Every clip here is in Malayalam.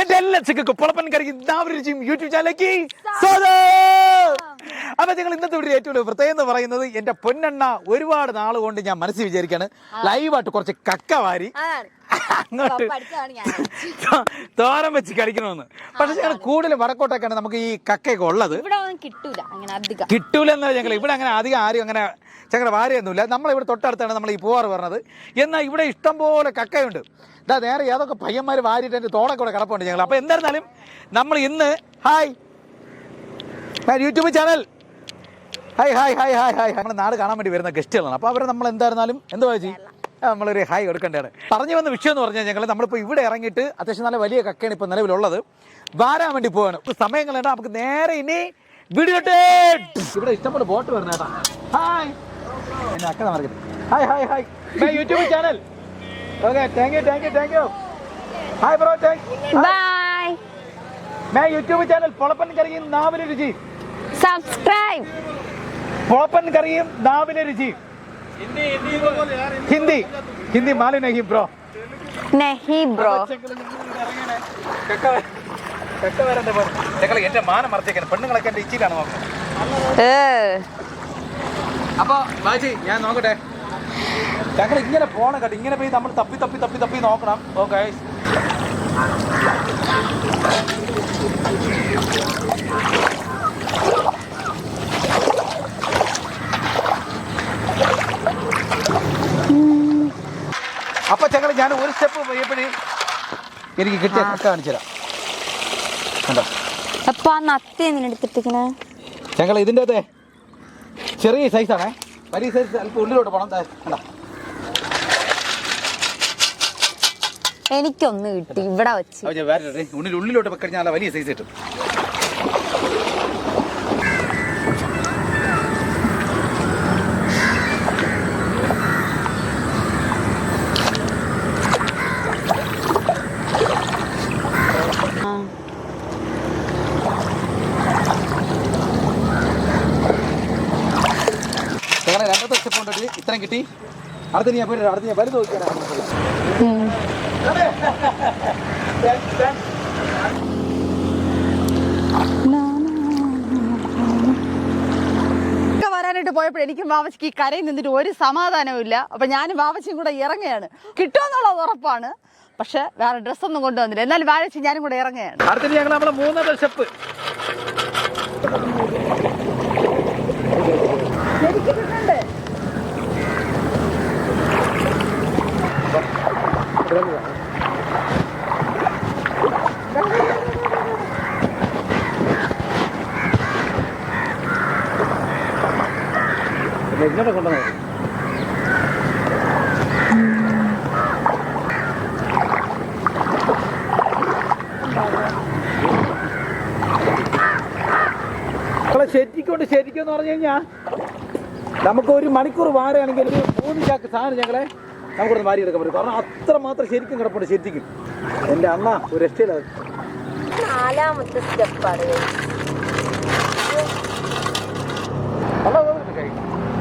എന്റെ എല്ലാ ചിക്കും പൊളപ്പൻ കറിക്ക് യൂട്യൂബ് ചാനലിലേക്ക് സ്വാഗതം. അപ്പൊ ഞങ്ങൾ ഇന്നത്തെ വീട്ടിൽ ഏറ്റവും വലിയ പ്രത്യേകം എന്ന് പറയുന്നത് എന്റെ പൊന്നെണ്ണ ഒരുപാട് നാൾ കൊണ്ട് ഞാൻ മനസ്സിൽ വിചാരിക്കാണ്. ലൈവായിട്ട് കുറച്ച് കക്ക വാരി അങ്ങോട്ട് തോരം വെച്ച് കളിക്കണമെന്ന് പക്ഷെ ഞങ്ങൾ കൂടുതലും വടക്കോട്ടൊക്കെയാണ് നമുക്ക് ഈ കക്കയൊക്കെ ഉള്ളത്. കിട്ടൂല ഞങ്ങൾ ഇവിടെ അങ്ങനെ അധികം ആരും അങ്ങനെ ഞങ്ങളുടെ വാരിയൊന്നുമില്ല നമ്മളിവിടെ തൊട്ടടുത്താണ് നമ്മൾ ഈ പോവാറ് പറഞ്ഞത്. എന്നാൽ ഇവിടെ ഇഷ്ടംപോലെ കക്കയുണ്ട്. ഇതാ നേരെ ഏതൊക്കെ പയ്യന്മാർ വാരിയിട്ട് എന്റെ തോളൊക്കെ കൂടെ കിടപ്പുണ്ട് ഞങ്ങൾ. അപ്പോൾ എന്തായിരുന്നാലും നമ്മൾ ഇന്ന് hi YouTube channel. Hi hi hi hi hi നമ്മുടെ നാട് കാണാൻ വേണ്ടി വരുന്ന ഗസ്റ്റുകളാണ്. അപ്പോൾ അവരെ നമ്മൾ എന്തായിരുന്നാലും എന്താ ചേച്ചി? നമ്മളൊരു ഹായ് കൊടുക്കേണ്ടതാണ്. പറഞ്ഞു വന്ന വിഷയം എന്ന് പറഞ്ഞാൽ ഞങ്ങൾ നമ്മളിപ്പോൾ ഇവിടെ ഇറങ്ങിയിട്ട് അത്യാവശ്യം നല്ല വലിയ കക്കയാണ് ഇപ്പോൾ നിലവിലുള്ളത്. വാരാൻ വേണ്ടി പോവാണ്. ഇപ്പോൾ സമയം കളയണ്ട. നമുക്ക് നേരെ ഇനി വീഡിയോ ഇവിടെ ഇഷ്ടംപോലെ ബോട്ട് വരുന്നേട്ടാ ഹായ് എന്നെ അക്കന market hi hi hi my YouTube channel okay thank you thank you thank you hi bro thank bye my YouTube channel പൊളപ്പൻ കറിയും നാവിലെ രുചി സബ്സ്ക്രൈബ് പൊളപ്പൻ കറിയും നാവിലെ രുചിയും. ഹിന്ദി ഹിന്ദി മാലി നഹി ബ്രോ. നഹി ബ്രോ. ഞങ്ങൾ എന്റെ മാനം മറച്ചേക്കാണ് പെണ്ണുങ്ങളൊക്കെ എന്റെ ഇച്ചിട്ടാണ് നോക്കുന്നത്. അപ്പൊ ബാജി ഞാൻ നോക്കട്ടെ. ഞങ്ങൾ ഇങ്ങനെ പോണം കേട്ടോ ഇങ്ങനെ പോയി നമ്മൾ തപ്പി തപ്പി തപ്പി തപ്പി നോക്കണം. ഓക്കെ സ്റ്റെപ്പ് പയ്യപ്പടി എനിക്ക് കിട്ടിയ കാണിച്ചു തരാം. കണ്ടോ? അപ്പൊ ആ നത്തി എന്തിനാ എടുത്തിട്ടിങ്ങനെ ഞങ്ങൾ ഇതിന്റെ അതെ ചെറിയ സൈസാണേ വലിയ സൈസ് അല്പം ഉള്ളിലോട്ട് പോകണം കണ്ടോ? എനിക്കൊന്ന് കിട്ടി ഇവിടെ വെച്ച്. ഉള്ളിലോട്ട് വെക്കഴിഞ്ഞാൽ വലിയ സൈസ് കിട്ടും ആ. ഞങ്ങളെ രണ്ടത്തെ സ്റ്റെപ്പ് കൊണ്ടിട്ട് ഇത്രയും കിട്ടി. അടുത്ത ഞാൻ പോയി അടുത്ത ഞാൻ വലുത് നോക്കിയാണ് വരാനായിട്ട് പോയപ്പോൾ എനിക്കും ബാബച്ചിക്ക് ഈ കരയിൽ നിന്നിട്ട് ഒരു സമാധാനവും ഇല്ല. അപ്പം ഞാനും ബാബച്ചിയും കൂടെ ഇറങ്ങുകയാണ്. കിട്ടുമെന്നുള്ളത് ഉറപ്പാണ്. പക്ഷെ വേറെ ഡ്രസ്സൊന്നും കൊണ്ടുവന്നില്ല. എന്നാലും ബാബച്ചി ഞാനും കൂടെ ഇറങ്ങുകയാണ്. അടുത്ത ഞങ്ങൾ നമ്മളെ മൂന്നാമത്തെ സ്റ്റെപ്പ് ഇങ്ങോട്ട് കൊണ്ടുവന്നത് ശരിക്കൊണ്ട് ശരിക്കും എന്ന് പറഞ്ഞു കഴിഞ്ഞാൽ നമുക്ക് ഒരു മണിക്കൂർ വാരുകയാണെങ്കിൽ ഒരു മൂന്ന് ചാക്ക് സാധനം ഞങ്ങളെ നമുക്കൊന്ന് വാരി എടുക്കാൻ പറ്റും. കാരണം അത്ര മാത്രം ശരിക്കും കിടപ്പുണ്ട് ശരിക്കും. എന്റെ അമ്മ ഒരു രക്ഷയില്ല നാലാമത്തെ സ്റ്റെപ്പാണ്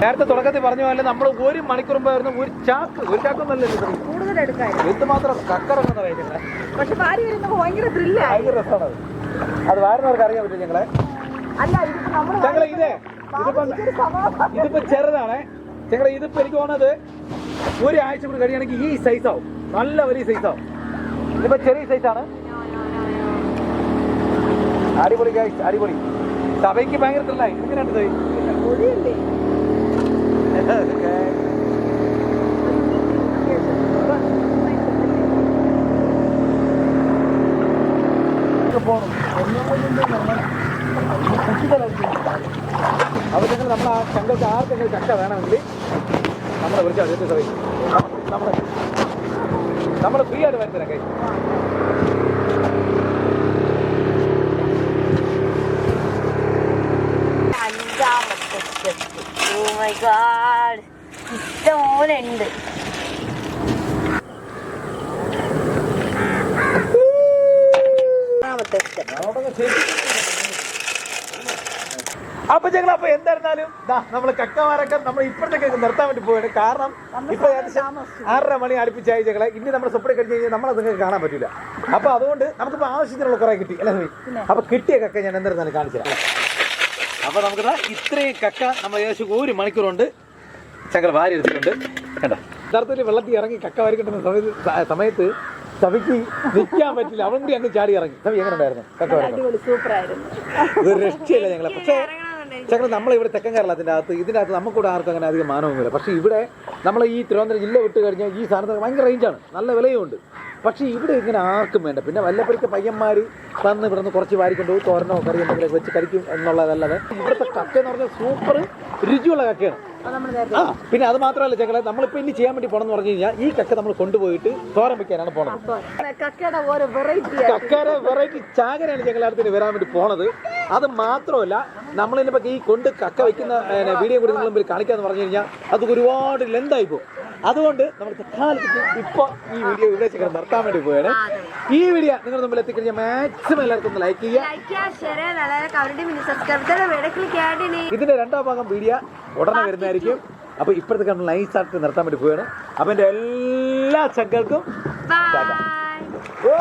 നേരത്തെ തുടക്കത്തിൽ പറഞ്ഞ പോലെ നമ്മൾ ഒരു മണിക്കൂർ മുമ്പായിരുന്നു ഒരു ചാക്ക് ഒരു ചാക്കും കൂടുതൽ എടുക്കാൻ ഇത് മാത്രം കക്കറങ്ങുന്ന പറയുന്നത് പക്ഷെ ഭയങ്കര ഭയങ്കര രസമാണ് അത്. വാരുന്നവർക്ക് അറിയാൻ പറ്റും ഞങ്ങളെ? ഞങ്ങളെ ഇതേ ഇതിപ്പോ ഇതിപ്പോ ചെറുതാണേ. ഞങ്ങളെ ഇതിപ്പോ എനിക്ക് തോന്നുന്നത് ഒരാഴ്ച കൂടി കഴിയുകയാണെങ്കിൽ ഈ സൈസ് ആവും. നല്ല വലിയ സൈസ് ആവും. ഇതിപ്പോ ചെറിയ സൈസാണ് അടിപൊളി അടിപൊളി. സഭയ്ക്ക് ഭയങ്കര ത്രില്ലായി എങ്ങനെയുണ്ട് നമ്മൾ ആ ചങ്കൾക്ക് ആർക്കെങ്കിലും ചക്ക വേണമെങ്കിൽ നമ്മളെ വിളിച്ചാൽ മതി സഭയിൽ. നമ്മൾ നമ്മൾ ഫ്രീ ആയിട്ട് വരുത്തരാം കൈ. അഞ്ചാമത്തെ സ്റ്റെപ്പ് ഓ മൈ ഗാഡ് ഇഷ്ടംപോലെ ഉണ്ട്. സ്റ്റെപ്പ് അപ്പൊ എന്തായിരുന്നാലും നമ്മൾ കക്കമാരൊക്കെ നമ്മൾ ഇപ്പോഴത്തേക്ക് നിർത്താൻ വേണ്ടി പോയത് കാരണം ഇപ്പൊ ഏകദേശം ആറര മണി അടുപ്പിച്ചായി ഞങ്ങളെ. ഇനി നമ്മൾ സ്വപ്നം കഴിഞ്ഞ് കഴിഞ്ഞാൽ നമ്മൾ നിങ്ങൾക്ക് കാണാൻ പറ്റില്ല അപ്പൊ അതുകൊണ്ട് നമുക്കിപ്പോ ആവശ്യത്തിനുള്ള കുറെ കിട്ടി. അല്ലേ? അപ്പൊ കിട്ടിയ കക്ക ഞാൻ എന്തായിരുന്നാലും കാണിച്ചു തരാം. അപ്പൊ നമുക്ക് ഇത്രയും കക്ക നമ്മൾ ഏകദേശം ഒരു മണിക്കൂറുണ്ട് ചങ്ങൾ വാരി എടുത്തിട്ടുണ്ട്. കണ്ടോ? യഥാർത്ഥത്തിൽ വെള്ളത്തിൽ ഇറങ്ങി കക്ക വാരി കിട്ടുന്ന സമയത്ത് സമയത്ത് സഭയ്ക്ക് നിൽക്കാൻ പറ്റില്ല. അവൻ കൂടി അങ്ങ് ചാടി ഇറങ്ങി. സഭ എങ്ങനെ ഉണ്ടായിരുന്നു? കക്ക ഒരു രക്ഷയില്ല ഞങ്ങളെ. പക്ഷേ ചക്ര നമ്മളിവിടെ തെക്കൻ കേരളത്തിന്റെ അകത്ത് ഇതിനകത്ത് നമുക്കിവിടെ ആർക്കും അങ്ങനെ അധികം മാനമൊന്നുമില്ല. പക്ഷേ ഇവിടെ നമ്മൾ ഈ തിരുവനന്തപുരം ജില്ല വിട്ട് കഴിഞ്ഞാൽ ഈ സാധനത്തിന് ഭയങ്കര റേഞ്ചാണ് നല്ല വിലയുമുണ്ട് പക്ഷേ ഇവിടെ ഇങ്ങനെ ആർക്കും വേണ്ട. പിന്നെ വല്ലപ്പോഴത്തെ പയ്യന്മാർ തന്ന് ഇവിടെ നിന്ന് കുറച്ച് വാരിക്കൊണ്ട് പോയി തോരനോ കറി എന്തെങ്കിലും വെച്ച് കഴിക്കും എന്നുള്ളതല്ലാതെ ഇവിടുത്തെ കക്ക എന്ന് പറഞ്ഞാൽ സൂപ്പർ രുചിയുള്ള കക്കയാണ്. ആ പിന്നെ അത് മാത്രമല്ല ചെക്കളെ നമ്മളിപ്പോൾ ഇനി ചെയ്യാൻ വേണ്ടി പോണെന്ന് പറഞ്ഞു കഴിഞ്ഞാൽ ഈ കക്ക നമ്മൾ കൊണ്ടുപോയിട്ട് തോരൻ വെക്കാനാണ് പോണത്. കക്കയുടെ വെറൈറ്റി ചാകരയാണ് ഞങ്ങൾ അടുത്തിന് വരാൻ വേണ്ടി പോണത്. അത് മാത്രമല്ല നമ്മളിപ്പോ ഈ കൊണ്ട് കക്ക വെക്കുന്ന വീഡിയോ കൂടി നിങ്ങൾ മുമ്പിൽ കാണിക്കാന്ന് പറഞ്ഞു കഴിഞ്ഞാൽ അത് ഒരുപാട് ലെന്തായി പോകും. അതുകൊണ്ട് നമ്മൾ തൽക്കാലത്തേക്ക് ഇപ്പൊ ഈ വീഡിയോ ഇവിടെ ചെക്കൻ നിർത്താൻ വേണ്ടി പോയാണ് ഈ വീഡിയോ നിങ്ങൾ മുമ്പിൽ എത്തിക്കഴിഞ്ഞാൽ മാക്സിമം എല്ലാവർക്കും ലൈക്ക് ചെയ്യുക. ഇതിന്റെ രണ്ടാം ഭാഗം വീഡിയോ ഉടനെ വരുന്നതായിരിക്കും അപ്പൊ ഇപ്പോഴത്തെ നമ്മൾ നൈസായിട്ട് നിർത്താൻ വേണ്ടി പോവുകയാണ്. അപ്പൊ എന്റെ എല്ലാ ചക്കൾക്കും ബൈ ഓ